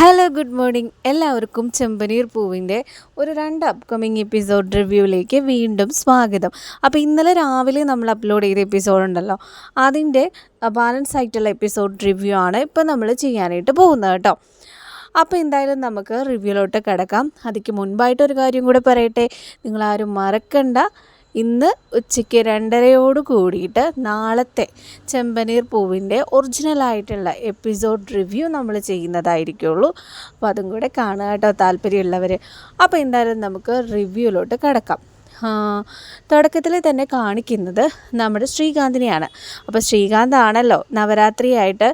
Hello good morning എല്ലാവർക്കും ചെമ്പനീർ പൂവിന്റെ ഒരു രണ്ട് അപ്കമിങ് എപ്പിസോഡ് റിവ്യൂവിലേക്ക് വീണ്ടും സ്വാഗതം. അപ്പോൾ ഇന്നലെ രാവിലെ നമ്മൾ അപ്ലോഡ് ചെയ്ത എപ്പിസോഡ് ഉണ്ടല്ലോ അതിന്റെ ബാലൻസ് ആയിട്ടുള്ള എപ്പിസോഡ് റിവ്യൂ ആണ് ഇപ്പോൾ നമ്മൾ ചെയ്യാനായിട്ട് പോകുന്നത് കേട്ടോ. അപ്പോൾ എന്തായാലും നമുക്ക് റിവ്യൂലോട്ട് കിടക്കാം. അതിക്ക് മുൻപായിട്ട് ഒരു കാര്യം കൂടെ പറയട്ടെ. നിങ്ങളാരും മറക്കണ്ട. ഇന്ന് ഉച്ചയ്ക്ക് രണ്ടരയോട് കൂടിയിട്ട് നാളത്തെ ചെമ്പനീർ പൂവിന്റെ ഒറിജിനലായിട്ടുള്ള എപ്പിസോഡ് റിവ്യൂ നമ്മൾ ചെയ്യുന്നതായിരിക്കുള്ളൂ. അപ്പോൾ അതും കൂടെ കാണുക കേട്ടോ താല്പര്യമുള്ളവർ. അപ്പോൾ എന്തായാലും നമുക്ക് റിവ്യൂലോട്ട് കിടക്കാം. തുടക്കത്തിൽ തന്നെ കാണിക്കുന്നത് നമ്മുടെ ശ്രീകാന്തിനെയാണ്. അപ്പോൾ ശ്രീകാന്ത് ആണല്ലോ നവരാത്രിയായിട്ട്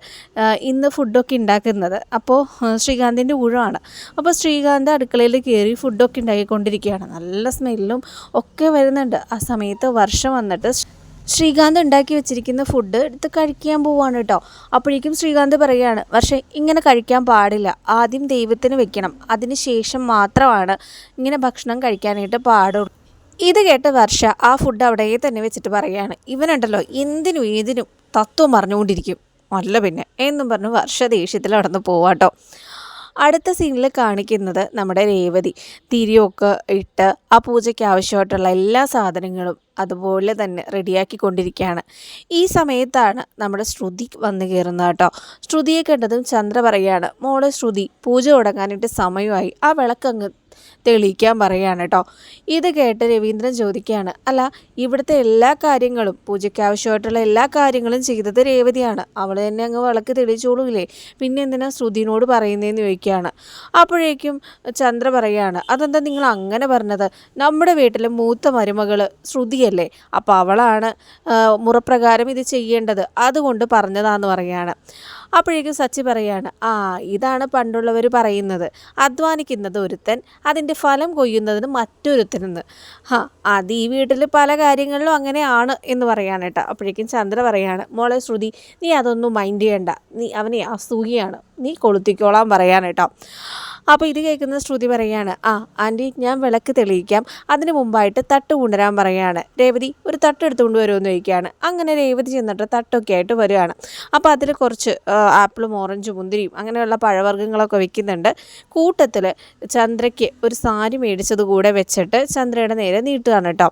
ഇന്ന് ഫുഡൊക്കെ ഉണ്ടാക്കുന്നത്. അപ്പോൾ ശ്രീകാന്തിന്റെ ഊഴമാണ് അപ്പോൾ ശ്രീകാന്ത് അടുക്കളയിൽ കയറി ഫുഡൊക്കെ ഉണ്ടാക്കിക്കൊണ്ടിരിക്കുകയാണ്. നല്ല സ്മെല്ലും ഒക്കെ വരുന്നുണ്ട്. ആ സമയത്ത് വർഷം വന്നിട്ട് ശ്രീകാന്ത് ഉണ്ടാക്കി വെച്ചിരിക്കുന്ന ഫുഡ് എടുത്ത് കഴിക്കാൻ പോവാണ് കേട്ടോ. അപ്പോഴേക്കും ശ്രീകാന്ത് പറയുകയാണ് പക്ഷേ ഇങ്ങനെ കഴിക്കാൻ പാടില്ല. ആദ്യം ദൈവത്തിന് വെക്കണം. അതിന് ശേഷം മാത്രമാണ് ഇങ്ങനെ ഭക്ഷണം കഴിക്കാനായിട്ട് പാടുള്ളൂ. ഇത് കേട്ട വർഷ ആ ഫുഡ് അവിടെ തന്നെ വെച്ചിട്ട് പറയുകയാണ്. ഇവനുണ്ടല്ലോ എന്തിനും ഏതിനും തത്വം പറഞ്ഞുകൊണ്ടിരിക്കും അല്ല പിന്നെ എന്നും പറഞ്ഞു വർഷ ദേഷ്യത്തിൽ നടന്ന് പോവാട്ടോ അടുത്ത സീനിൽ കാണിക്കുന്നത് നമ്മുടെ രേവതി. തിരിയൊക്കെ ഇട്ട് ആ പൂജയ്ക്ക് ആവശ്യമായിട്ടുള്ള എല്ലാ സാധനങ്ങളും അതുപോലെ തന്നെ റെഡിയാക്കി കൊണ്ടിരിക്കുകയാണ്. ഈ സമയത്താണ് നമ്മുടെ ശ്രുതി വന്നു കയറുന്നത് കേട്ടോ ശ്രുതിയെ കണ്ടതും ചന്ദ്ര പറയുകയാണ് മോളെ ശ്രുതി പൂജ തുടങ്ങാനായിട്ട് സമയമായി. ആ വിളക്കങ്ങ് തെളിയിക്കാൻ പറയുകയാണ് കേട്ടോ. ഇത് കേട്ട് രവീന്ദ്രൻ ചോദിക്കുകയാണ് അല്ല ഇവിടുത്തെ എല്ലാ കാര്യങ്ങളും പൂജയ്ക്ക് ആവശ്യമായിട്ടുള്ള എല്ലാ കാര്യങ്ങളും ചെയ്തത് രേവതിയാണ്. അവൾ തന്നെ അങ്ങ് വിളക്ക് തെളിയിച്ചോളൂലേ പിന്നെ എന്തിനാ ശ്രുതിനോട് പറയുന്നതെന്ന് ചോദിക്കുകയാണ്. അപ്പോഴേക്കും ചന്ദ്ര പറയുകയാണ് അതെന്താ നിങ്ങൾ അങ്ങനെ പറഞ്ഞത്? നമ്മുടെ വീട്ടിലെ മൂത്ത മരുമകൾ ശ്രുതിയല്ലേ? അപ്പോൾ അവളാണ് മുറപ്രകാരം ഇത് ചെയ്യേണ്ടത്. അതുകൊണ്ട് പറഞ്ഞതാന്ന് പറയാണ് അപ്പോഴേക്കും സച്ചി പറയാണ് ആ ഇതാണ് പണ്ടുള്ളവർ പറയുന്നത്. അധ്വാനിക്കുന്നത് ഒരുത്തൻ അതിന്റെ ഫലം കൊയ്യുന്നതിന് മറ്റൊരുത്തനെന്ന്. ഹാ അത് ഈ വീട്ടിൽ പല കാര്യങ്ങളിലും അങ്ങനെയാണ് എന്ന് പറയാണ് കേട്ടോ. അപ്പോഴേക്കും ചന്ദ്ര പറയാണ് മോളെ ശ്രുതി നീ അതൊന്നും മൈൻഡ് ചെയ്യണ്ട. നീ അവനെ അസൂയാണ് നീ കൊളുത്തിക്കോളാൻ പറയാൻ കേട്ടോ. അപ്പോൾ ഇത് കേൾക്കുന്ന ശ്രുതി പറയാണ് ആ ആന്റി ഞാൻ വിളക്ക് തെളിയിക്കാം. അതിന് മുമ്പായിട്ട് തട്ട് കൊണ്ടുവരാൻ പറയാണ്. രേവതി ഒരു തട്ട് എടുത്തുകൊണ്ട് വരുമെന്ന് ചോദിക്കുകയാണ്. അങ്ങനെ രേവതി ചെന്നിട്ട് തട്ടൊക്കെ ആയിട്ട് വരികയാണ് അപ്പോൾ അതിൽ കുറച്ച് ആപ്പിളും ഓറഞ്ചും മുന്തിരിയും അങ്ങനെയുള്ള പഴവർഗങ്ങളൊക്കെ വെക്കുന്നുണ്ട്. കൂട്ടത്തിൽ ചന്ദ്രയ്ക്ക് ഒരു സാരി മേടിച്ചത് കൂടെ വെച്ചിട്ട് ചന്ദ്രയുടെ നേരെ നീട്ടുകയാണ് കേട്ടോ.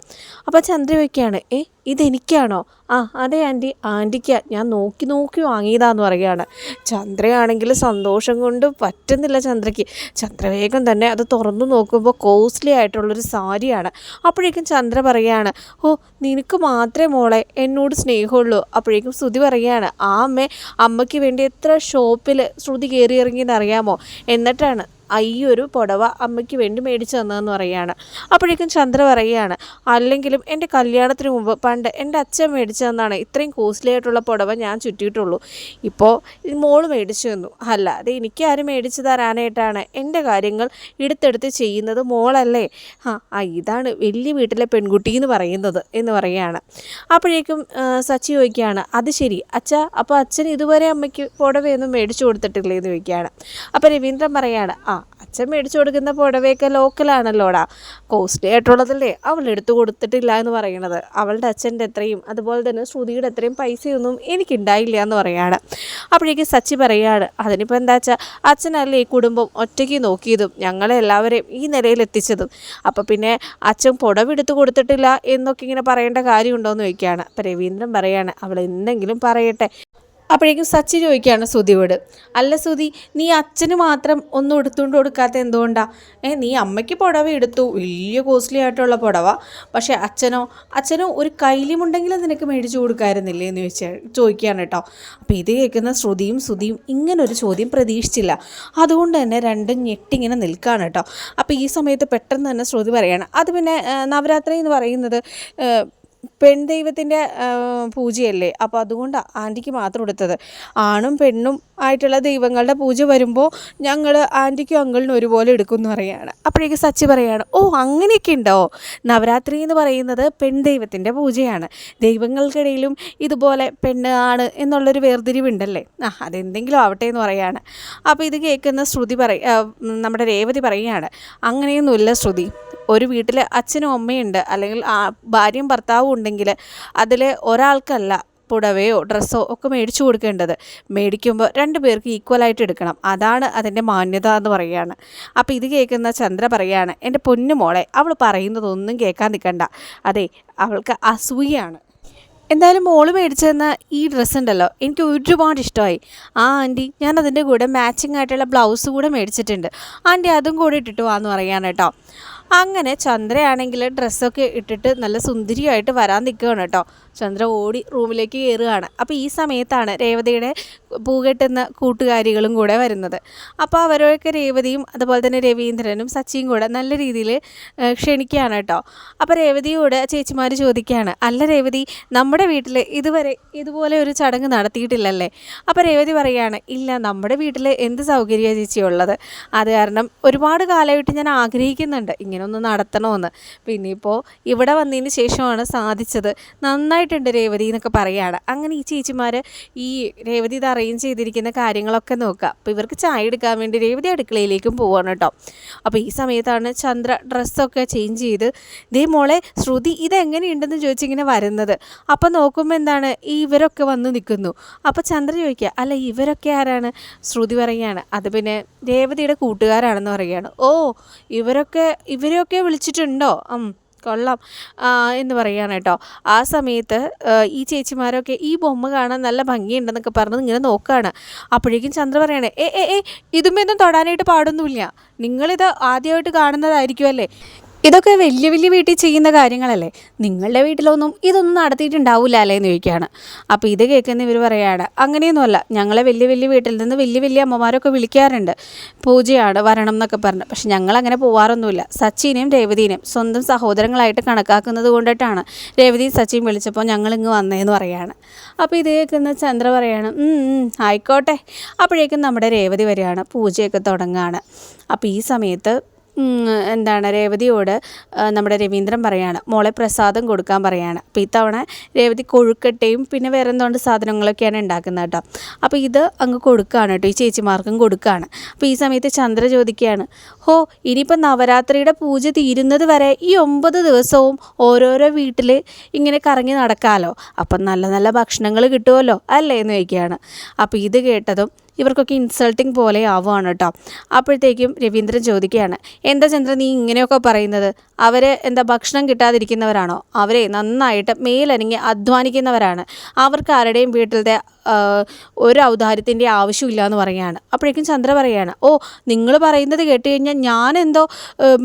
അപ്പോൾ ചന്ദ്ര വയ്ക്കുകയാണ് ഏ ഇതെനിക്കാണോ? ആ അതെ ആന്റി. ആന്റിക്ക്. ഞാൻ നോക്കി നോക്കി വാങ്ങിയതാന്ന് പറയുകയാണ്. ചന്ദ്രയാണെങ്കിൽ സന്തോഷം കൊണ്ട് പറ്റുന്നില്ല ചന്ദ്രയ്ക്ക്. ചന്ദ്രവേഗം തന്നെ അത് തുറന്നു നോക്കുമ്പോൾ കോസ്റ്റ്ലി ആയിട്ടുള്ളൊരു സാരിയാണ്. അപ്പോഴേക്കും ചന്ദ്ര പറയുകയാണ് ഓ നിനക്ക് മാത്രമേ മോളെ എന്നോട് സ്നേഹമുള്ളൂ. അപ്പോഴേക്കും ശ്രുതി പറയുകയാണ് ആ അമ്മ അമ്മയ്ക്ക് വേണ്ടി എത്ര ഷോപ്പിൽ ശ്രുതി കയറി ഇറങ്ങിയെന്ന് അറിയാമോ? എന്നിട്ടാണ് അയ്യൊരു പുടവ അമ്മയ്ക്ക് വേണ്ടി മേടിച്ചു തന്നതെന്ന് പറയുകയാണ്. അപ്പോഴേക്കും ചന്ദ്ര പറയുകയാണ് അല്ലെങ്കിലും എന്റെ കല്യാണത്തിന് മുമ്പ് പണ്ട് എന്റെ അച്ഛൻ മേടിച്ചു തന്നാണ് ഇത്രയും കോസ്റ്റ്ലി ആയിട്ടുള്ള പുടവ ഞാൻ ചുറ്റിയിട്ടുള്ളൂ. ഇപ്പോൾ മോൾ മേടിച്ചു തന്നു. അല്ലാതെ എനിക്ക് ആരും മേടിച്ചു തരാനായിട്ടാണ്. എന്റെ കാര്യങ്ങൾ എടുത്തെടുത്ത് ചെയ്യുന്നത് മോളല്ലേ. ആ ഇതാണ് വലിയ വീട്ടിലെ പെൺകുട്ടി എന്ന് പറയുന്നത് എന്ന് പറയുകയാണ്. അപ്പോഴേക്കും സച്ചി ചോദിക്കുകയാണ് അത് ശരി. അച്ഛ അപ്പോൾ അച്ഛൻ ഇതുവരെ അമ്മയ്ക്ക് പുടവയൊന്നും മേടിച്ചു കൊടുത്തിട്ടില്ലേ എന്ന് ചോദിക്കുകയാണ്. അപ്പോൾ രവീന്ദ്രൻ പറയാണ് ആ അച്ഛൻ മേടിച്ചു കൊടുക്കുന്ന പുടവയൊക്കെ ലോക്കലാണല്ലോടാ. കോസ്റ്റ്ലി ആയിട്ടുള്ളതല്ലേ? അവൾ എടുത്തു കൊടുത്തിട്ടില്ല എന്ന് പറയണത് അവളുടെ അച്ഛന്റെ അത്രയും അതുപോലെ തന്നെ ശ്രുതിയുടെ അത്രയും പൈസയൊന്നും എനിക്കുണ്ടായില്ല എന്ന് പറയാണ്. അപ്പോഴേക്കും സച്ചി പറയാണ് അതിനിപ്പോൾ എന്താ വെച്ചാൽ അച്ഛനല്ലേ ഈ കുടുംബം ഒറ്റയ്ക്ക് നോക്കിയതും ഞങ്ങളെ എല്ലാവരെയും ഈ നിലയിൽ എത്തിച്ചതും. അപ്പോൾ പിന്നെ അച്ഛൻ പുടവെടുത്ത് കൊടുത്തിട്ടില്ല എന്നൊക്കെ ഇങ്ങനെ പറയേണ്ട കാര്യമുണ്ടോ എന്ന് ചോദിക്കുകയാണ്. അപ്പോൾ രവീന്ദ്രൻ പറയാണ് അവൾ എന്തെങ്കിലും പറയട്ടെ. അപ്പോഴേക്കും സച്ചി ചോദിക്കുകയാണ് സുധിയോട്. അല്ല സുധി നീ അച്ഛന് മാത്രം ഒന്നും എടുത്തുകൊണ്ട് കൊടുക്കാത്ത എന്തുകൊണ്ടാ? ഏ നീ അമ്മയ്ക്ക് പുടവ എടുത്തു. വലിയ കോസ്റ്റ്ലി ആയിട്ടുള്ള പുടവ. പക്ഷേ അച്ഛനോ അച്ഛനോ ഒരു കൈലിമുണ്ടെങ്കിലും നിനക്ക് മേടിച്ചു കൊടുക്കാമായിരുന്നില്ലേ എന്ന് ചോദിച്ചാൽ ചോദിക്കുകയാണ് കേട്ടോ. അപ്പോൾ ഇത് കേൾക്കുന്ന ശ്രുതിയും സുധിയും ഇങ്ങനൊരു ചോദ്യം പ്രതീക്ഷിച്ചില്ല. അതുകൊണ്ട് തന്നെ രണ്ടും ഞെട്ടിങ്ങനെ നിൽക്കുകയാണ് കേട്ടോ. അപ്പോൾ ഈ സമയത്ത് പെട്ടെന്ന് തന്നെ ശ്രുതി പറയുകയാണ് അത് പിന്നെ നവരാത്രി എന്ന് പറയുന്നത് പെൺദൈവത്തിന്റെ പൂജയല്ലേ? അപ്പോൾ അതുകൊണ്ട് ആന്റിക്ക് മാത്രം എടുത്തത് ആണും പെണ്ണും ആയിട്ടുള്ള ദൈവങ്ങളുടെ പൂജ വരുമ്പോൾ ഞങ്ങൾ ആന്റിക്കും അങ്കിളിനും ഒരുപോലെ എടുക്കും എന്ന് പറയുകയാണ്. അപ്പോഴേക്ക് സച്ചി പറയുകയാണ് ഓ അങ്ങനെയൊക്കെ ഉണ്ടോ? നവരാത്രി എന്ന് പറയുന്നത് പെൺദൈവത്തിന്റെ പൂജയാണ്. ദൈവങ്ങൾക്കിടയിലും ഇതുപോലെ പെണ്ണ് ആണ് എന്നുള്ളൊരു വേർതിരിവുണ്ടല്ലേ? ആ അതെന്തെങ്കിലും ആവട്ടെ എന്ന് പറയുകയാണ്. അപ്പോൾ ഇത് കേൾക്കുന്ന ശ്രുതി പറ നമ്മുടെ രേവതി പറയുകയാണ് അങ്ങനെയൊന്നുമില്ല ശ്രുതി. ഒരു വീട്ടിൽ അച്ഛനും അമ്മയുണ്ട്. അല്ലെങ്കിൽ ഭാര്യയും ഭർത്താവും ഉണ്ടെങ്കിൽ അതിൽ ഒരാൾക്കല്ല പുടവയോ ഡ്രസ്സോ ഒക്കെ മേടിച്ചു കൊടുക്കേണ്ടത്. മേടിക്കുമ്പോൾ രണ്ട് പേർക്ക് ഈക്വലായിട്ട് എടുക്കണം. അതാണ് അതിന്റെ മാന്യത എന്ന് പറയുകയാണ്. അപ്പോൾ ഇത് കേൾക്കുന്ന ചന്ദ്ര പറയാണ് എന്റെ പൊന്നുമോളെ അവൾ പറയുന്നതൊന്നും കേൾക്കാൻ നിൽക്കണ്ട. അതെ അവൾക്ക് അസൂയാണ് എന്തായാലും മോൾ മേടിച്ചെന്ന ഈ ഡ്രസ്സ് ഉണ്ടല്ലോ എനിക്ക് ഒരുപാട് ഇഷ്ടമായി. ആ ആന്റി ഞാൻ അതിന്റെ കൂടെ മാച്ചിങ് ആയിട്ടുള്ള ബ്ലൗസ് കൂടെ മേടിച്ചിട്ടുണ്ട്. ആന്റി അതും കൂടെ ഇട്ടിട്ട് വാന്ന് പറയാൻ കേട്ടോ. അങ്ങനെ ചന്ദ്രയാണെങ്കിൽ ഡ്രസ്സൊക്കെ ഇട്ടിട്ട് നല്ല സുന്ദരിയായിട്ട് വരാൻ നിൽക്കുകയാണ് കേട്ടോ. ചന്ദ്ര ഓടി റൂമിലേക്ക് കയറുകയാണ്. അപ്പോൾ ഈ സമയത്താണ് രേവതിയുടെ പൂകെട്ടുന്ന കൂട്ടുകാരികളും കൂടെ വരുന്നത്. അപ്പോൾ അവരൊക്കെ രേവതിയും അതുപോലെ തന്നെ രവീന്ദ്രനും സച്ചിയും കൂടെ നല്ല രീതിയിൽ ക്ഷണിക്കുകയാണ് കേട്ടോ. അപ്പോൾ രേവതിയോട് ചേച്ചിമാർ ചോദിക്കുകയാണ് അല്ല രേവതി നമ്മുടെ വീട്ടിൽ ഇതുവരെ ഇതുപോലെ ഒരു ചടങ്ങ് നടത്തിയിട്ടില്ലല്ലേ? അപ്പോൾ രേവതി പറയുകയാണ് ഇല്ല നമ്മുടെ വീട്ടിൽ എന്ത് സൗകര്യമാണ് ചേച്ചി ഉള്ളത്? അത് കാരണം ഒരുപാട് കാലമായിട്ട് ഞാൻ ആഗ്രഹിക്കുന്നുണ്ട്. ഇങ്ങനെ ഒന്ന് നടത്തണമെന്ന്. പിന്നെ ഇപ്പോൾ ഇവിടെ വന്നതിന് ശേഷമാണ് സാധിച്ചത്. നന്നായിട്ടുണ്ട് രേവതി എന്നൊക്കെ പറയുകയാണ് അങ്ങനെ ഈ ചേച്ചിമാർ ഈ രേവതി ഇത് അറേഞ്ച് ചെയ്തിരിക്കുന്ന കാര്യങ്ങളൊക്കെ നോക്കുക. അപ്പോൾ ഇവർക്ക് ചായ എടുക്കാൻ വേണ്ടി രേവതി അടുക്കളയിലേക്കും പോവാണ് കേട്ടോ. അപ്പോൾ ഈ സമയത്താണ് ചന്ദ്ര ഡ്രസ്സൊക്കെ ചേഞ്ച് ചെയ്ത് ദേ മോളെ ശ്രുതി ഇതെങ്ങനെയുണ്ടെന്ന് ചോദിച്ചിങ്ങനെ വരുന്നത്. അപ്പോൾ നോക്കുമ്പോൾ എന്താണ്? ഈ ഇവരൊക്കെ വന്ന് നിൽക്കുന്നു. അപ്പോൾ ചന്ദ്ര ചോദിക്കുക അല്ല ഇവരൊക്കെ ആരാണ്? ശ്രുതി പറയുകയാണ് അത് പിന്നെ രേവതിയുടെ കൂട്ടുകാരാണെന്ന് പറയുകയാണ് ഓ ഇവരൊക്കെ ഇവരെയൊക്കെ വിളിച്ചിട്ടുണ്ടോ? കൊള്ളാം. എന്ന് പറയുകയാണ് കേട്ടോ. ആ സമയത്ത് ഈ ചേച്ചിമാരൊക്കെ ഈ ബൊമ്മ കാണാൻ നല്ല ഭംഗിയുണ്ടെന്നൊക്കെ പറഞ്ഞ് ഇങ്ങനെ നോക്കുകയാണ്. അപ്പോഴേക്കും ചന്ദ്ര പറയാണ് ഏ ഏ ഏ ഇതുമൊന്നും തൊടാനായിട്ട് പാടൊന്നുമില്ല. നിങ്ങളിത് ആദ്യമായിട്ട് കാണുന്നതായിരിക്കുമല്ലേ? ഇതൊക്കെ വലിയ വലിയ വീട്ടിൽ ചെയ്യുന്ന കാര്യങ്ങളല്ലേ? നിങ്ങളുടെ വീട്ടിലൊന്നും ഇതൊന്നും നടത്തിയിട്ടുണ്ടാവില്ല അല്ലേ എന്ന് ചോദിക്കുകയാണ്. അപ്പോൾ ഇത് കേൾക്കുന്ന ഇവർ പറയാണ് അങ്ങനെയൊന്നുമല്ല. ഞങ്ങളെ വലിയ വലിയ വീട്ടിൽ നിന്ന് വലിയ വലിയ അമ്മമാരൊക്കെ വിളിക്കാറുണ്ട്. പൂജയാണ് വരണം എന്നൊക്കെ പറഞ്ഞ്. പക്ഷെ ഞങ്ങൾ അങ്ങനെ പോവാറൊന്നുമില്ല. സച്ചിനെയും രേവതിനെയും സ്വന്തം സഹോദരങ്ങളായിട്ട് കണക്കാക്കുന്നത് കൊണ്ടിട്ടാണ് രേവതിയും സച്ചിയും വിളിച്ചപ്പോൾ ഞങ്ങൾ ഇങ്ങ് വന്നതെന്ന് പറയാണ്. അപ്പോൾ ഇത് കേൾക്കുന്ന ചന്ദ്ര പറയാണ് "ഉം, ഉം, ആയിക്കോട്ടെ. അപ്പോഴേക്കും നമ്മുടെ രേവതി വരികയാണ് പൂജയൊക്കെ തുടങ്ങുകയാണ്. അപ്പോൾ ഈ സമയത്ത് എന്താണ് രേവതിയോട് നമ്മുടെ രവീന്ദ്രൻ പറയാണ് മോളെ പ്രസാദം കൊടുക്കാൻ പറയാണ്. അപ്പോൾ ഇത്തവണ രേവതി കൊഴുക്കട്ടയും പിന്നെ വേറെ എന്തുകൊണ്ട് സാധനങ്ങളൊക്കെയാണ് ഉണ്ടാക്കുന്നത് കേട്ടോ. അപ്പോൾ ഇത് അങ്ങ് കൊടുക്കുകയാണ് കേട്ടോ ഈ ചേച്ചിമാർക്കും കൊടുക്കുകയാണ് അപ്പോൾ ഈ സമയത്ത് ചന്ദ്ര ചോദിക്കുകയാണ് ഹോ ഇനിയിപ്പോൾ നവരാത്രിയുടെ പൂജ തീരുന്നത് വരെ ഈ ഒമ്പത് ദിവസവും ഓരോരോ വീട്ടിൽ ഇങ്ങനെ കറങ്ങി നടക്കാമല്ലോ അപ്പം നല്ല നല്ല ഭക്ഷണങ്ങൾ കിട്ടുമല്ലോ അല്ലേ? എന്ന് ചോദിക്കുകയാണ്. അപ്പോൾ ഇത് കേട്ടതും ഇവർക്കൊക്കെ ഇൻസൾട്ടിങ് പോലെ ആവുകയാണ് കേട്ടോ. അപ്പോഴത്തേക്കും രവീന്ദ്രൻ ചോദിക്കുകയാണ് എന്താ ചന്ദ്ര നീ ഇങ്ങനെയൊക്കെ പറയുന്നത്? അവർ എന്താ ഭക്ഷണം കിട്ടാതിരിക്കുന്നവരാണോ? അവരെ നന്നായിട്ട് മേലനങ്ങി അധ്വാനിക്കുന്നവരാണ്. അവർക്ക് ആരുടെയും വീട്ടിലത്തെ ഒരു ഔദാര്യത്തിന്റെ ആവശ്യമില്ല എന്ന് പറയുകയാണ്. അപ്പോഴേക്കും ചന്ദ്ര പറയുകയാണ് ഓ നിങ്ങൾ പറയുന്നത് കേട്ട് കഴിഞ്ഞാൽ ഞാനെന്തോ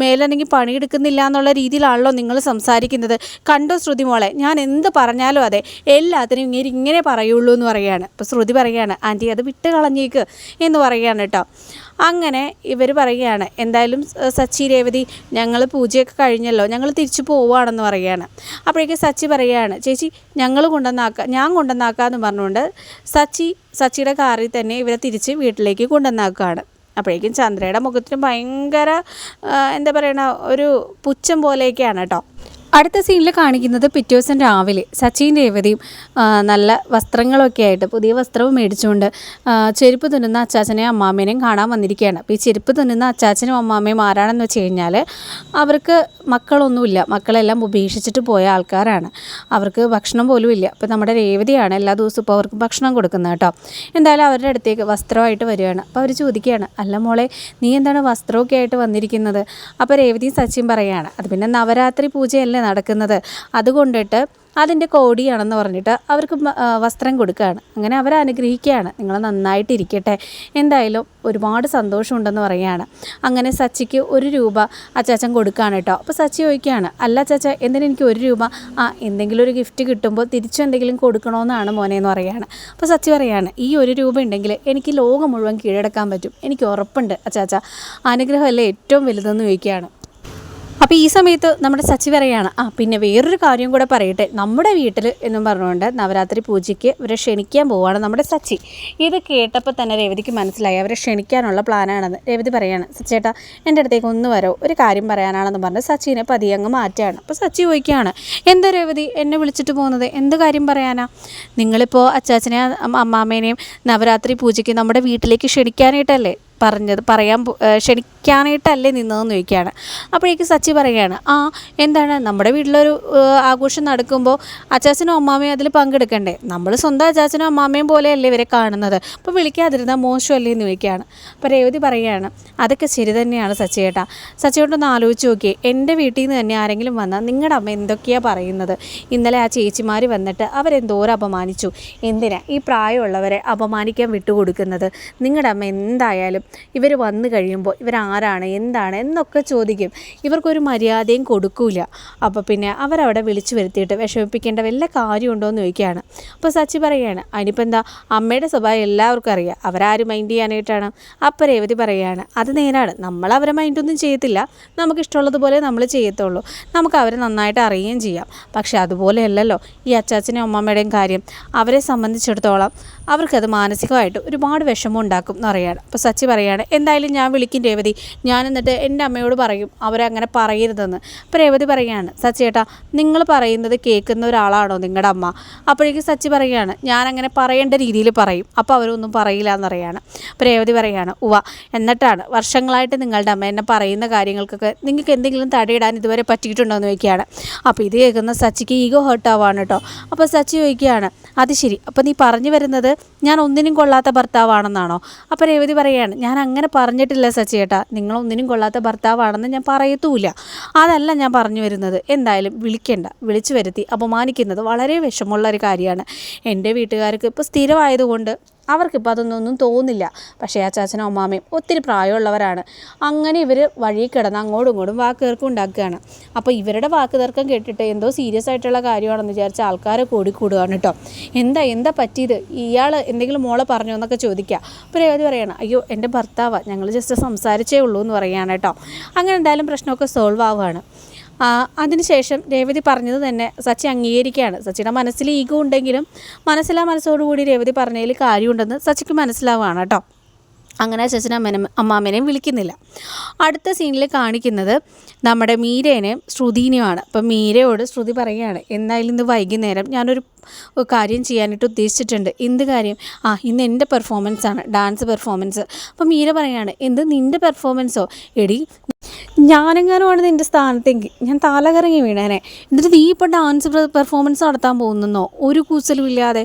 മേലനങ്ങി പണിയെടുക്കുന്നില്ല എന്നുള്ള രീതിയിലാണല്ലോ നിങ്ങൾ സംസാരിക്കുന്നത്. കണ്ടോ ശ്രുതി മോളെ ഞാൻ എന്ത് പറഞ്ഞാലും അതെ എല്ലാത്തിനും ഇങ്ങനെ ഇങ്ങനെ പറയുള്ളൂ എന്ന് പറയുകയാണ്. അപ്പോൾ ശ്രുതി പറയുകയാണ് ആന്റി അത് വിട്ട് കളഞ്ഞേക്ക് എന്ന് പറയുകയാണ് കേട്ടോ. അങ്ങനെ ഇവർ പറയുകയാണ് എന്തായാലും സച്ചി രേവതി ഞങ്ങൾ പൂജയൊക്കെ കഴിഞ്ഞല്ലോ ഞങ്ങൾ തിരിച്ചു പോവുകയാണെന്ന് പറയുകയാണ്. അപ്പോഴേക്ക് സച്ചി പറയുകയാണ് ചേച്ചി ഞങ്ങൾ കൊണ്ടുവന്നാക്കാം ഞാൻ കൊണ്ടുവന്നാക്കാമെന്ന് പറഞ്ഞുകൊണ്ട് സച്ചി സച്ചിയുടെ കാറിൽ തന്നെ ഇവരെ തിരിച്ച് വീട്ടിലേക്ക് കൊണ്ടുവന്നാക്കുകയാണ്. അപ്പോഴേക്കും ചന്ദ്രയുടെ മുഖത്തിന് ഭയങ്കര എന്താ പറയണ ഒരു പുച്ഛം പോലെയൊക്കെയാണ് കേട്ടോ. അടുത്ത സീനിൽ കാണിക്കുന്നത് പിറ്റേ ദിവസം രാവിലെ സച്ചിൻ രേവതിയും നല്ല വസ്ത്രങ്ങളൊക്കെ ആയിട്ട് പുതിയ വസ്ത്രവും മേടിച്ചുകൊണ്ട് ചെരുപ്പ് തുന്നുന്ന അച്ചാച്ചനെയും അമ്മാമ്മേനെയും കാണാൻ വന്നിരിക്കുകയാണ്. അപ്പോൾ ഈ ചെരുപ്പ് തുന്നുന്ന അച്ചാച്ചനും അമ്മാമ്മയും ആരാണെന്ന് വെച്ച് കഴിഞ്ഞാൽ അവർക്ക് മക്കളൊന്നുമില്ല. മക്കളെല്ലാം ഉപേക്ഷിച്ചിട്ട് പോയ ആൾക്കാരാണ്. അവർക്ക് ഭക്ഷണം പോലും ഇല്ല. അപ്പോൾ നമ്മുടെ രേവതിയാണ് എല്ലാ ദിവസവും ഇപ്പോൾ അവർക്ക് ഭക്ഷണം കൊടുക്കുന്നത് കേട്ടോ. എന്തായാലും അവരുടെ അടുത്തേക്ക് വസ്ത്രമായിട്ട് വരികയാണ്. അപ്പോൾ അവർ ചോദിക്കുകയാണ് അല്ല മോളെ നീ എന്താണ് വസ്ത്രമൊക്കെ ആയിട്ട് വന്നിരിക്കുന്നത്? അപ്പോൾ രേവതിയും സച്ചിൻ പറയുകയാണ് അത് പിന്നെ നവരാത്രി പൂജയല്ലേ നടക്കുന്നത്. അതുകൊണ്ടിട്ട് അതിന്റെ കോടിയാണെന്ന് പറഞ്ഞിട്ട് അവർക്ക് വസ്ത്രം കൊടുക്കുകയാണ്. അങ്ങനെ അവരെ അനുഗ്രഹിക്കുകയാണ്. നിങ്ങൾ നന്നായിട്ടിരിക്കട്ടെ. എന്തായാലും ഒരുപാട് സന്തോഷമുണ്ടെന്ന് പറയുകയാണ്. അങ്ങനെ സച്ചിക്ക് ഒരു രൂപ അച്ചാച്ചൻ കൊടുക്കുകയാണ് കേട്ടോ. അപ്പോൾ സച്ചി ചോദിക്കുകയാണ് അല്ല ചാച്ച എന്തിനു എനിക്ക് ഒരു രൂപ? ആ എന്തെങ്കിലും ഒരു ഗിഫ്റ്റ് കിട്ടുമ്പോൾ തിരിച്ചു എന്തെങ്കിലും കൊടുക്കണമെന്നാണ് മോനെ എന്ന് പറയുകയാണ്. അപ്പോൾ സച്ചി പറയുകയാണ് ഈ ഒരു രൂപ ഉണ്ടെങ്കിൽ എനിക്ക് ലോകം മുഴുവൻ കീഴടക്കാൻ പറ്റും. എനിക്ക് ഉറപ്പുണ്ട് അച്ചാച്ച. അനുഗ്രഹമല്ലേ ഏറ്റവും വലുതെന്ന് ചോദിക്കുകയാണ്. അപ്പോൾ ഈ സമയത്ത് നമ്മുടെ സച്ചി പറയാണ് ആ പിന്നെ വേറൊരു കാര്യം കൂടെ പറയട്ടെ. നമ്മുടെ വീട്ടിൽ എന്നും പറഞ്ഞുകൊണ്ട് നവരാത്രി പൂജയ്ക്ക് ഇവരെ ക്ഷണിക്കാൻ പോവുകയാണ് നമ്മുടെ സച്ചി. ഇത് കേട്ടപ്പോൾ തന്നെ രേവതിക്ക് മനസ്സിലായി. അവരെ ക്ഷണിക്കാനുള്ള പ്ലാനാണെന്ന് രേവതി പറയാണ്. സച്ചേട്ടാ എന്റെ അടുത്തേക്ക് ഒന്ന് വരോ. ഒരു കാര്യം പറയാനാണെന്ന് പറഞ്ഞ് സച്ചിനെ പതിയെ അങ്ങ് മാറ്റുകയാണ്. അപ്പോൾ സച്ചി ചോദിക്കുകയാണ് എന്താ രേവതി എന്നെ വിളിച്ചിട്ട് പോകുന്നത്? എന്ത് കാര്യം പറയാനാ? നിങ്ങളിപ്പോൾ അച്ചാച്ചനെ അമ്മ- അമ്മാമ്മേനെയും നവരാത്രി പൂജയ്ക്ക് നമ്മുടെ വീട്ടിലേക്ക് ക്ഷണിക്കാനായിട്ടല്ലേ? പറഞ്ഞത് പറയാൻ ക്ഷണിക്കാനായിട്ടല്ലേ നിന്നതെന്ന് ചോദിക്കുകയാണ്. അപ്പോഴേക്ക് സച്ചി പറയുകയാണ് ആ എന്താണ്? നമ്മുടെ വീട്ടിലൊരു ആഘോഷം നടക്കുമ്പോൾ അച്ചാച്ചനും അമ്മാമയും അതിൽ പങ്കെടുക്കണ്ടേ? നമ്മൾ സ്വന്തം അച്ചാച്ചനും അമ്മാമയും പോലെയല്ലേ ഇവരെ കാണുന്നത്. അപ്പോൾ വിളിക്കാതിരുന്നാൽ മോശമല്ലേ? എന്ന് ചോദിക്കുകയാണ്. അപ്പോൾ രേവതി പറയുകയാണ് അതൊക്കെ ശരി തന്നെയാണ് സച്ചിയേട്ടാ സച്ചിയോട്ടൊന്ന് ആലോചിച്ച് നോക്കിയേ. എന്റെ വീട്ടിൽ നിന്ന് തന്നെ ആരെങ്കിലും വന്നാൽ നിങ്ങളുടെ അമ്മ എന്തൊക്കെയാണ് പറയുന്നത്? ഇന്നലെ ആ ചേച്ചിമാർ വന്നിട്ട് അവരെന്തോരം അപമാനിച്ചു. എന്തിനാ ഈ പ്രായമുള്ളവരെ അപമാനിക്കാൻ വിട്ടുകൊടുക്കുന്നത്? നിങ്ങളുടെ അമ്മ എന്തായാലും ഇവർ വന്നു കഴിയുമ്പോൾ ഇവരാരാണ് എന്താണ് എന്നൊക്കെ ചോദിക്കും. ഇവർക്കൊരു മര്യാദയും കൊടുക്കൂല. അപ്പോൾ പിന്നെ അവരവിടെ വിളിച്ചു വരുത്തിയിട്ട് വിഷമിപ്പിക്കേണ്ട വല്ല കാര്യമുണ്ടോ എന്ന് ചോദിക്കുകയാണ്. അപ്പോൾ സച്ചി പറയുകയാണ് അതിനിപ്പോൾ എന്താ? അമ്മയുടെ സ്വഭാവം എല്ലാവർക്കും അറിയാം. അവരാരും മൈൻഡ് ചെയ്യാനായിട്ടാണ്. അപ്പോൾ രേവതി പറയുകയാണ് അത് നേരാണ്. നമ്മൾ അവരെ മൈൻഡൊന്നും ചെയ്യത്തില്ല. നമുക്കിഷ്ടമുള്ളതുപോലെ നമ്മൾ ചെയ്യത്തുള്ളൂ. നമുക്ക് അവരെ നന്നായിട്ട് അറിയുകയും ചെയ്യാം. പക്ഷേ അതുപോലെയല്ലല്ലോ ഈ അച്ചാച്ചനും അമ്മമ്മയുടെയും കാര്യം. അവരെ സംബന്ധിച്ചിടത്തോളം അവർക്കത് മാനസികമായിട്ട് ഒരുപാട് വിഷമം ഉണ്ടാക്കും എന്ന് പറയുകയാണ് അപ്പോൾ സച്ചി പറയുകയാണ് എന്തായാലും ഞാൻ വിളിക്കും രേവതി. ഞാൻ എന്നിട്ട് എന്റെ അമ്മയോട് പറയും അവരങ്ങനെ പറയരുതെന്ന്. അപ്പോൾ രേവതി പറയുകയാണ് സച്ചി ചേട്ടാ നിങ്ങൾ പറയുന്നത് കേൾക്കുന്ന ഒരാളാണോ നിങ്ങളുടെ അമ്മ? അപ്പോഴേക്കും സച്ചി പറയുകയാണ് ഞാൻ അങ്ങനെ പറയേണ്ട രീതിയിൽ പറയും അപ്പോൾ അവരൊന്നും പറയില്ല എന്ന് പറയുകയാണ് അപ്പോൾ രേവതി പറയുകയാണ് ഉവ എന്നിട്ടാണ് വർഷങ്ങളായിട്ട് നിങ്ങളുടെ അമ്മ എന്നെ പറയുന്ന കാര്യങ്ങൾക്കൊക്കെ നിങ്ങൾക്ക് എന്തെങ്കിലും തടയിടാൻ ഇതുവരെ പറ്റിയിട്ടുണ്ടോ എന്ന് ചോദിക്കുകയാണ്. അപ്പോൾ ഇത് കേൾക്കുന്ന സച്ചിക്ക് ഈഗോ ഹേർട്ടാവാണ് കേട്ടോ അപ്പോൾ സച്ചി ചോദിക്കുകയാണ് അത് ശരി അപ്പോൾ നീ പറഞ്ഞു വരുന്നത് ഞാൻ ഒന്നിനും കൊള്ളാത്ത ഭർത്താവാണെന്നാണോ? അപ്പോൾ രേവതി പറയുകയാണ് ഞാൻ അങ്ങനെ പറഞ്ഞിട്ടില്ല സച്ചി നിങ്ങളൊന്നിനും കൊള്ളാത്ത ഭർത്താവാണെന്ന് ഞാൻ പറയത്തുമില്ല അതല്ല ഞാൻ പറഞ്ഞു വരുന്നത്. എന്തായാലും വിളിക്കേണ്ട. വിളിച്ചു വരുത്തി. അപമാനിക്കുന്നത് വളരെ വിഷമമുള്ള ഒരു കാര്യമാണ്. എന്റെ വീട്ടുകാർക്ക് ഇപ്പോൾ സ്ഥിരമായതുകൊണ്ട് അവർക്കിപ്പോൾ അതൊന്നും തോന്നില്ല. പക്ഷേ ആ ചാച്ചനും അമ്മാമയും ഒത്തിരി പ്രായമുള്ളവരാണ്. അങ്ങനെ ഇവർ വഴി കിടന്ന് അങ്ങോട്ടും ഇങ്ങോട്ടും വാക്ക് തീർക്കം ഉണ്ടാക്കുകയാണ്. അപ്പോൾ ഇവരുടെ വാക്ക് തീർക്കം കേട്ടിട്ട് എന്തോ സീരിയസ് ആയിട്ടുള്ള കാര്യമാണെന്ന് വിചാരിച്ച ആൾക്കാരെ കൂടിക്കൂടുകയാണ് കേട്ടോ. എന്താ എന്താ പറ്റിയത്? ഇയാൾ എന്തെങ്കിലും മോളെ പറഞ്ഞോ എന്നൊക്കെ ചോദിക്കുക. അപ്പോൾ രേവതി പറയണം അയ്യോ എന്റെ ഭർത്താവാണ് ഞങ്ങൾ ജസ്റ്റ് സംസാരിച്ചേ ഉള്ളൂ എന്ന് പറയുകയാണ് കേട്ടോ. അങ്ങനെ എന്തായാലും പ്രശ്നമൊക്കെ സോൾവ് ആവുകയാണ്. അതിനുശേഷം രേവതി പറഞ്ഞത് തന്നെ സച്ചി അംഗീകരിക്കുകയാണ്. സച്ചിയുടെ മനസ്സിൽ ഈഗോ ഉണ്ടെങ്കിലും മനസ്സിലാ മനസ്സോടുകൂടി രേവതി പറഞ്ഞതിൽ കാര്യമുണ്ടെന്ന് സച്ചിക്ക് മനസ്സിലാവുകയാണ് കേട്ടോ. അങ്ങനെ ചേച്ചനും അമ്മനും അമ്മാമ്മേനെയും വിളിക്കുന്നില്ല. അടുത്ത സീനിൽ കാണിക്കുന്നത് നമ്മുടെ മീരേനെയും ശ്രുതിനെയുമാണ്. അപ്പം മീരയോട് ശ്രുതി പറയുകയാണ് എന്തായാലും ഇന്ന് വൈകുന്നേരം ഞാനൊരു കാര്യം ചെയ്യാനായിട്ട് ഉദ്ദേശിച്ചിട്ടുണ്ട്. എന്ത് കാര്യം? ആ ഇന്ന് എന്റെ പെർഫോമൻസ് ആണ്. ഡാൻസ് പെർഫോമൻസ് അപ്പം മീര പറയുകയാണ് എന്ത് നിന്റെ പെർഫോമൻസോ എടി ഞാനെങ്ങാനുമാണ് നിന്റെ സ്ഥാനത്തേക്ക് ഞാൻ താലകറങ്ങി വീണേനെ. എന്നിട്ട് നീ ഇപ്പോൾ ഡാൻസ് പെർഫോമൻസ് നടത്താൻ പോകുന്നെന്നോ? ഒരു കൂസലും ഇല്ലാതെ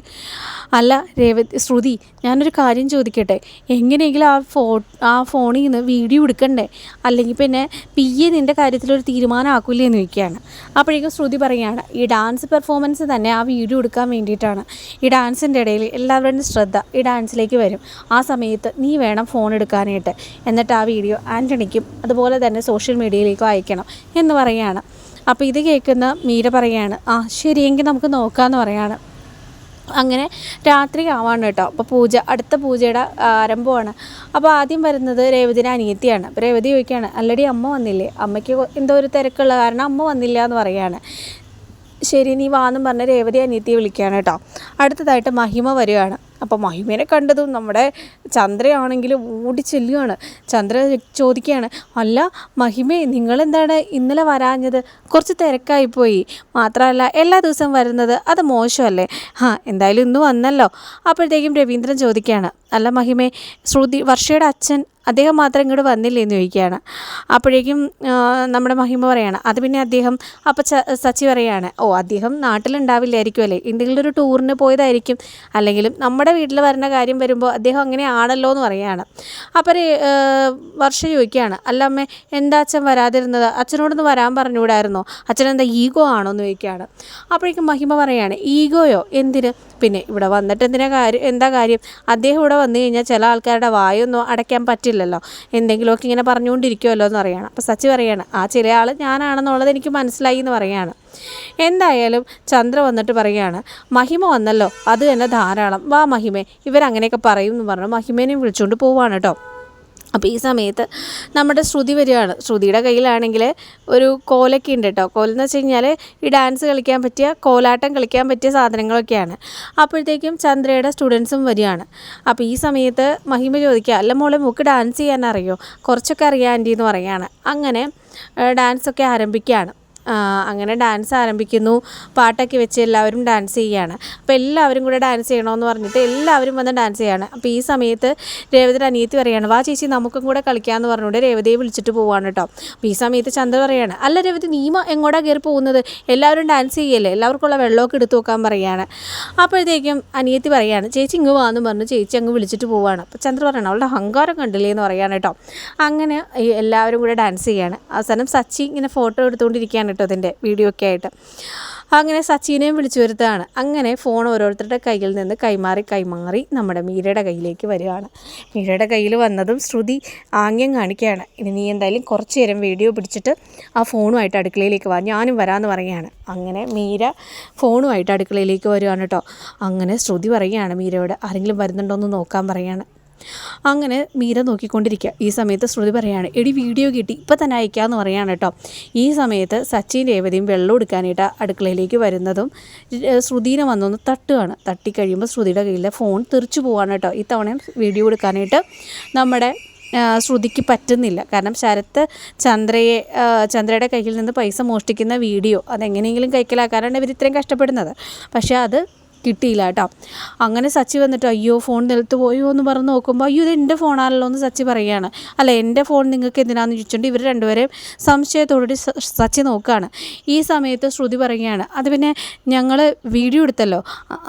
അല്ല രേവതി ശ്രുതി ഞാനൊരു കാര്യം ചോദിക്കട്ടെ? എങ്ങനെയെങ്കിലും ആ ഫോ ആ ഫോണിൽ നിന്ന് വീഡിയോ എടുക്കണ്ടേ? അല്ലെങ്കിൽ പിന്നെ പി എ നിന്റെ കാര്യത്തിലൊരു തീരുമാനമാക്കില്ലേ എന്ന് ചോദിക്കുകയാണ്. അപ്പോഴേക്കും ശ്രുതി പറയുകയാണ് ഈ ഡാൻസ് പെർഫോമൻസ് തന്നെ ആ വീഡിയോ എടുക്കാൻ വേണ്ടിയിട്ടാണ്. ഈ ഡാൻസിന്റെ ഇടയിൽ എല്ലാവരുടെയും ശ്രദ്ധ ഈ ഡാൻസിലേക്ക് വരും. ആ സമയത്ത് നീ വേണം ഫോൺ എടുക്കാനായിട്ട്. എന്നിട്ട് ആ വീഡിയോ ആന്റണിക്കും അതുപോലെ തന്നെ സോഷ്യൽ മീഡിയയിലേക്കും അയക്കണം എന്ന് പറയുകയാണ് അപ്പോൾ ഇത് കേൾക്കുന്ന മീര പറയുകയാണ് ആ ശരിയെങ്കിൽ നമുക്ക് നോക്കാമെന്ന് പറയാണ്. അങ്ങനെ രാത്രി ആവാണ് കേട്ടോ. അപ്പോൾ പൂജ അടുത്ത പൂജയുടെ ആരംഭമാണ്. അപ്പോൾ ആദ്യം വരുന്നത് രേവതിയുടെ അനിയത്തിയാണ്. അപ്പോൾ രേവതി ചോദിക്കുകയാണ് അല്ലടി അമ്മ വന്നില്ലേ? അമ്മയ്ക്ക് എന്തോ ഒരു തിരക്കുള്ള കാരണം അമ്മ വന്നില്ല എന്ന് പറയുകയാണ് ശരി നീ വാന്നും പറഞ്ഞ് രേവതി അനിയത്തിയെ വിളിക്കുകയാണ് കേട്ടോ. അടുത്തതായിട്ട് മഹിമ വരികയാണ് അപ്പോൾ മഹിമേനെ കണ്ടതും നമ്മുടെ ചന്ദ്രയാണെങ്കിലും ഓടി ചെല്ലുകയാണ് ചന്ദ്ര ചോദിക്കുകയാണ് അല്ല മഹിമേ നിങ്ങളെന്താണ് ഇന്നലെ വരാഞ്ഞത്? കുറച്ച് തിരക്കായിപ്പോയി മാത്രമല്ല എല്ലാ ദിവസവും വരുന്നത് അത് മോശമല്ലേ? ആ എന്തായാലും ഇന്ന് വന്നല്ലോ. അപ്പോഴത്തേക്കും രവീന്ദ്രൻ ചോദിക്കുകയാണ് അല്ല മഹിമേ ശ്രുതി വർഷയുടെ അച്ഛൻ അദ്ദേഹം മാത്രം ഇങ്ങോട്ട് വന്നില്ലേ എന്ന് ചോദിക്കുകയാണ്. അപ്പോഴേക്കും നമ്മുടെ മഹിമ പറയാണ് അത് പിന്നെ അദ്ദേഹം അപ്പോൾ സച്ചി പറയാണ് ഓ അദ്ദേഹം നാട്ടിലുണ്ടാവില്ലായിരിക്കും അല്ലേ? എന്തെങ്കിലും ഒരു ടൂറിന് പോയതായിരിക്കും. അല്ലെങ്കിലും നമ്മുടെ വീട്ടിൽ വരുന്ന കാര്യം വരുമ്പോൾ അദ്ദേഹം അങ്ങനെ ആണല്ലോ എന്ന് പറയാണ്. അപ്പോൾ രേ- വർഷ ചോദിക്കുകയാണ് അല്ല അമ്മേ എന്താ അച്ഛൻ വരാതിരുന്നത്? അച്ഛനോടൊന്ന് വരാൻ പറഞ്ഞുകൂടായിരുന്നോ? അച്ഛൻ എന്താ ഈഗോ ആണോ? എന്ന് ചോദിക്കുകയാണ്. അപ്പോഴേക്കും മഹിമ പറയാണ് ഈഗോയോ? എന്തിന്? പിന്നെ ഇവിടെ വന്നിട്ട് എന്തിനാ കാര്യം എന്താ കാര്യം? അദ്ദേഹം ഇവിടെ വന്നു കഴിഞ്ഞാൽ ചില ആൾക്കാരുടെ വായൊന്നും അടയ്ക്കാൻ പറ്റില്ലല്ലോ എന്തെങ്കിലുമൊക്കെ ഇങ്ങനെ പറഞ്ഞുകൊണ്ടിരിക്കുമല്ലോ എന്ന് പറയുകയാണ് അപ്പോൾ സച്ചി പറയാണ് ആ ചില ആൾ ഞാനാണെന്നുള്ളത് എനിക്ക് മനസ്സിലായി എന്ന് പറയുകയാണ് എന്തായാലും ചന്ദ്ര വന്നിട്ട് പറയുകയാണ് മഹിമ വന്നല്ലോ അത് തന്നെ ധാരാളം. വാ മഹിമേ ഇവരങ്ങനെയൊക്കെ പറയും എന്ന് പറഞ്ഞു. മഹിമേനെയും വിളിച്ചുകൊണ്ട് പോവാണ് കേട്ടോ. അപ്പോൾ ഈ സമയത്ത് നമ്മുടെ ശ്രുതി വരികയാണ്. ശ്രുതിയുടെ കയ്യിലാണെങ്കിൽ ഒരു കോലൊക്കെ ഉണ്ട് കേട്ടോ കോലെന്ന് വെച്ച് കഴിഞ്ഞാൽ ഈ ഡാൻസ് കളിക്കാൻ പറ്റിയ കോലാട്ടം കളിക്കാൻ പറ്റിയ സാധനങ്ങളൊക്കെയാണ്. അപ്പോഴത്തേക്കും ചന്ദ്രയുടെ സ്റ്റുഡൻസും വരികയാണ്. അപ്പോൾ ഈ സമയത്ത് മഹിമ ചോദിക്കുക അല്ല മോളെ മൂക്ക് ഡാൻസ് ചെയ്യാൻ അറിയോ? കുറച്ചൊക്കെ അറിയാം ആന്റി എന്ന് പറയുകയാണ്. അങ്ങനെ ഡാൻസൊക്കെ ആരംഭിക്കുകയാണ്. അങ്ങനെ ഡാൻസ് ആരംഭിക്കുന്നു. പാട്ടൊക്കെ വെച്ച് എല്ലാവരും ഡാൻസ് ചെയ്യുകയാണ്. അപ്പോൾ എല്ലാവരും കൂടെ ഡാൻസ് ചെയ്യണമെന്ന് പറഞ്ഞിട്ട് എല്ലാവരും വന്ന് ഡാൻസ് ചെയ്യാണ്. അപ്പോൾ ഈ സമയത്ത് രേവതിയുടെ അനിയത്തി പറയാണ് വാ ചേച്ചി നമുക്കും കൂടെ കളിക്കാമെന്ന് പറഞ്ഞുകൊണ്ട് രേവതിയെ വിളിച്ചിട്ട് പോവാണ് കേട്ടോ അപ്പോൾ ഈ സമയത്ത് ചന്ദ്ര പറയാണ് അല്ല രേവതി നീമ എങ്ങോട്ടാണ് എങ്ങോട്ടാ കയറി പോകുന്നത്? എല്ലാവരും ഡാൻസ് ചെയ്യല്ലേ? എല്ലാവർക്കുള്ള വെള്ളമൊക്കെ എടുത്തു നോക്കാൻ പറയുകയാണ് അപ്പോഴത്തേക്കും അനിയത്തി പറയാണ് ചേച്ചി ഇങ്ങ് വാന്ന് പറഞ്ഞു ചേച്ചി അങ്ങ് വിളിച്ചിട്ട് പോവാണ്. അപ്പോൾ ചന്ദ്ര പറയണം അവളുടെ അഹങ്കാരം കണ്ടില്ലേ? എന്ന് പറയാണ് കേട്ടോ അങ്ങനെ എല്ലാവരും കൂടെ ഡാൻസ് ചെയ്യാണ്. അവസാനം സച്ചി ഇങ്ങനെ ഫോട്ടോ എടുത്തുകൊണ്ടിരിക്കുകയാണ് കേട്ടോ അതിന്റെ വീഡിയോ ഒക്കെ ആയിട്ട്. അങ്ങനെ സച്ചിനെയും വിളിച്ചു വരുത്താണ് അങ്ങനെ ഫോൺ ഓരോരുത്തരുടെ കയ്യിൽ നിന്ന് കൈമാറി കൈമാറി നമ്മുടെ മീരയുടെ കയ്യിലേക്ക് വരികയാണ്. മീരയുടെ കയ്യിൽ വന്നതും ശ്രുതി ആംഗ്യം കാണിക്കുകയാണ്. ഇനി നീ എന്തായാലും കുറച്ച് നേരം വീഡിയോ പിടിച്ചിട്ട് ആ ഫോണുമായിട്ട് അടുക്കളയിലേക്ക് വാ. ഞാനും വരാമെന്ന് പറയുകയാണ്. അങ്ങനെ മീര ഫോണുമായിട്ട് അടുക്കളയിലേക്ക് വരികയാണ് കേട്ടോ. അങ്ങനെ ശ്രുതി പറയുകയാണ് മീരയോട് ആരെങ്കിലും വരുന്നുണ്ടോ എന്ന് നോക്കാൻ പറയുകയാണ്. അങ്ങനെ മീര നോക്കിക്കൊണ്ടിരിക്കുക. ഈ സമയത്ത് ശ്രുതി പറയാണ് എടി വീഡിയോ കിട്ടി. ഇപ്പം തന്നെ അയക്കാമെന്ന് പറയാണ് കേട്ടോ. ഈ സമയത്ത് സച്ചിൻ രേവതിയും വെള്ളം എടുക്കാനായിട്ട് അടുക്കളയിലേക്ക് വരുന്നതും ശ്രുതിനെ വന്നൊന്ന് തട്ടുകയാണ്. തട്ടിക്കഴിയുമ്പോൾ ശ്രുതിയുടെ കയ്യിലെ ഫോൺ തെറിച്ചു പോവാണ് കേട്ടോ. ഇത്തവണയും വീഡിയോ എടുക്കാനായിട്ട് നമ്മുടെ ശ്രുതിക്ക് പറ്റുന്നില്ല. കാരണം ശരത്ത് ചന്ദ്രയെ ചന്ദ്രയുടെ കയ്യിൽ നിന്ന് പൈസ മോഷ്ടിക്കുന്ന വീഡിയോ അതെങ്ങനെയെങ്കിലും കൈക്കലാക്കാനാണ് ഇവർ ഇത്രയും കഷ്ടപ്പെടുന്നത്. പക്ഷേ അത് കിട്ടിയില്ല കേട്ടോ. അങ്ങനെ സച്ചി വന്നിട്ട് അയ്യോ ഫോൺ നിലത്ത് പോയോ? എന്ന് പറഞ്ഞ് നോക്കുമ്പോൾ അയ്യോ ഇത് എന്റെ ഫോണാണല്ലോ എന്ന് സച്ചി പറയുകയാണ് അല്ല എന്റെ ഫോൺ നിങ്ങൾക്ക് എന്തിനാന്ന് ചോദിച്ചുകൊണ്ട് ഇവർ രണ്ടുപേരെയും സംശയത്തോടുകൂടി സച്ചി നോക്കുകയാണ് ഈ സമയത്ത് ശ്രുതി പറയുകയാണ് അത് പിന്നെ ഞങ്ങൾ വീഡിയോ എടുത്തല്ലോ.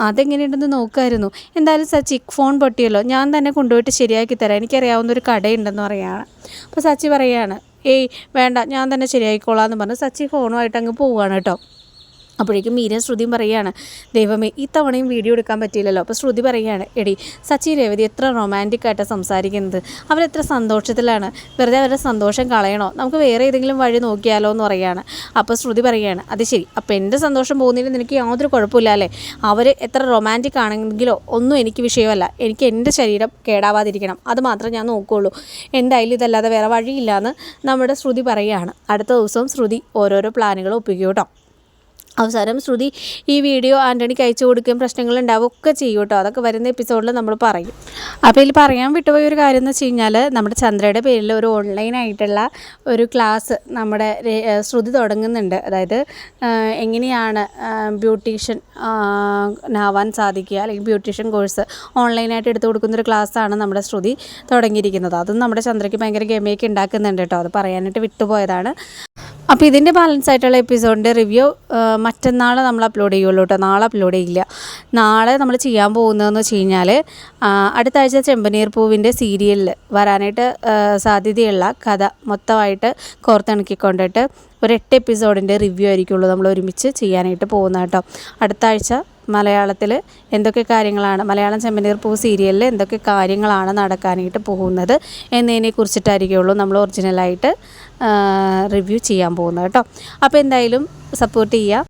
അതെങ്ങനെയുണ്ടെന്ന് നോക്കുമായിരുന്നു എന്തായാലും സച്ചി ഫോൺ പൊട്ടിയല്ലോ. ഞാൻ തന്നെ കൊണ്ടുപോയിട്ട് ശരിയാക്കി തരാം. എനിക്കറിയാവുന്ന ഒരു കടയുണ്ടെന്ന് പറയുകയാണ് അപ്പോൾ സച്ചി പറയുകയാണ് ഏയ് വേണ്ട ഞാൻ തന്നെ ശരിയാക്കിക്കോളാം എന്ന് പറഞ്ഞ് സച്ചി ഫോണുമായിട്ട് അങ്ങ് പോവുകയാണ് കേട്ടോ. അപ്പോഴേക്കും മീരൻ ശ്രുതിയും പറയുകയാണ് ദൈവമേ ഇത്തവണയും വീഡിയോ എടുക്കാൻ പറ്റിയില്ലല്ലോ. അപ്പോൾ ശ്രുതി പറയുകയാണ് എടി സച്ചി രേവതി എത്ര റൊമാന്റിക് ആയിട്ടാണ് സംസാരിക്കുന്നത്. അവരെത്ര സന്തോഷത്തിലാണ്. വെറുതെ അവരുടെ സന്തോഷം കളയണോ? നമുക്ക് വേറെ ഏതെങ്കിലും വഴി നോക്കിയാലോ? എന്ന് പറയുകയാണ്. അപ്പോൾ ശ്രുതി പറയുകയാണ് അത് ശരി. അപ്പോൾ എന്റെ സന്തോഷം പോകുന്നതിന് നിനക്ക് യാതൊരു കുഴപ്പമില്ല അല്ലേ? അവർ എത്ര റൊമാന്റിക് ആണെങ്കിലോ ഒന്നും എനിക്ക് വിഷയമല്ല. എനിക്ക് എന്റെ ശരീരം കേടാവാതിരിക്കണം. അത് മാത്രമേ ഞാൻ നോക്കുകയുള്ളൂ എന്തായാലും ഇതല്ലാതെ വേറെ വഴിയില്ലയെന്ന് നമ്മുടെ ശ്രുതി പറയുകയാണ്. അടുത്ത ദിവസവും ശ്രുതി ഓരോരോ പ്ലാനുകൾ ഒപ്പിക്കും കേട്ടോ. അവസാനം ശ്രുതി ഈ വീഡിയോ ആന്റണിക്ക് അയച്ചു കൊടുക്കുകയും പ്രശ്നങ്ങൾ ഉണ്ടാവുക ഒക്കെ ചെയ്യും കേട്ടോ. അതൊക്കെ വരുന്ന എപ്പിസോഡിൽ നമ്മൾ പറയും. അപ്പോൾ ഇതിൽ പറയാൻ വിട്ടുപോയ ഒരു കാര്യം എന്ന് വെച്ച് കഴിഞ്ഞാൽ നമ്മുടെ ചന്ദ്രയുടെ പേരിൽ ഒരു ഓൺലൈനായിട്ടുള്ള ഒരു ക്ലാസ് നമ്മുടെ ശ്രുതി തുടങ്ങുന്നുണ്ട്. അതായത് എങ്ങനെയാണ് ബ്യൂട്ടീഷ്യൻ ആവാൻ സാധിക്കുക അല്ലെങ്കിൽ ബ്യൂട്ടീഷ്യൻ കോഴ്സ് ഓൺലൈനായിട്ട് എടുത്തു കൊടുക്കുന്ന ഒരു ക്ലാസ്സാണ് നമ്മുടെ ശ്രുതി തുടങ്ങിയിരിക്കുന്നത്. അതും നമ്മുടെ ചന്ദ്രയ്ക്ക് ഭയങ്കര ഗമയൊക്കെ ഉണ്ടാക്കുന്നുണ്ട് കേട്ടോ. അത് പറയാനായിട്ട് വിട്ടുപോയതാണ്. അപ്പോൾ ഇതിന്റെ ബാലൻസ് ആയിട്ടുള്ള എപ്പിസോഡിന്റെ റിവ്യൂ മറ്റന്നാൾ നമ്മൾ അപ്ലോഡ് ചെയ്യുള്ളൂ കേട്ടോ നാളെ അപ്ലോഡ് ചെയ്യില്ല. നാളെ നമ്മൾ ചെയ്യാൻ പോകുന്നതെന്ന് വെച്ച് കഴിഞ്ഞാൽ അടുത്ത ആഴ്ച ചെമ്പനീർ പൂവിന്റെ സീരിയലിൽ വരാനായിട്ട് സാധ്യതയുള്ള കഥ മൊത്തമായിട്ട് കോർത്തിണക്കിക്കൊണ്ടിട്ട് ഒരു എട്ട് എപ്പിസോഡിന്റെ റിവ്യൂ ആയിരിക്കുള്ളൂ നമ്മൾ ഒരുമിച്ച് ചെയ്യാനായിട്ട് പോകുന്നത് കേട്ടോ അടുത്ത ആഴ്ച മലയാളത്തിൽ എന്തൊക്കെ കാര്യങ്ങളാണ് മലയാളം ചെമ്പനീർ പൂ സീരിയലിൽ എന്തൊക്കെ കാര്യങ്ങളാണ് നടക്കാനായിട്ട് പോകുന്നത് എന്നതിനെ കുറിച്ചിട്ടായിരിക്കുള്ളൂ നമ്മൾ ഒറിജിനലായിട്ട് റിവ്യൂ ചെയ്യാൻ പോകുന്നത് കേട്ടോ. അപ്പോൾ എന്തായാലും സപ്പോർട്ട് ചെയ്യുക.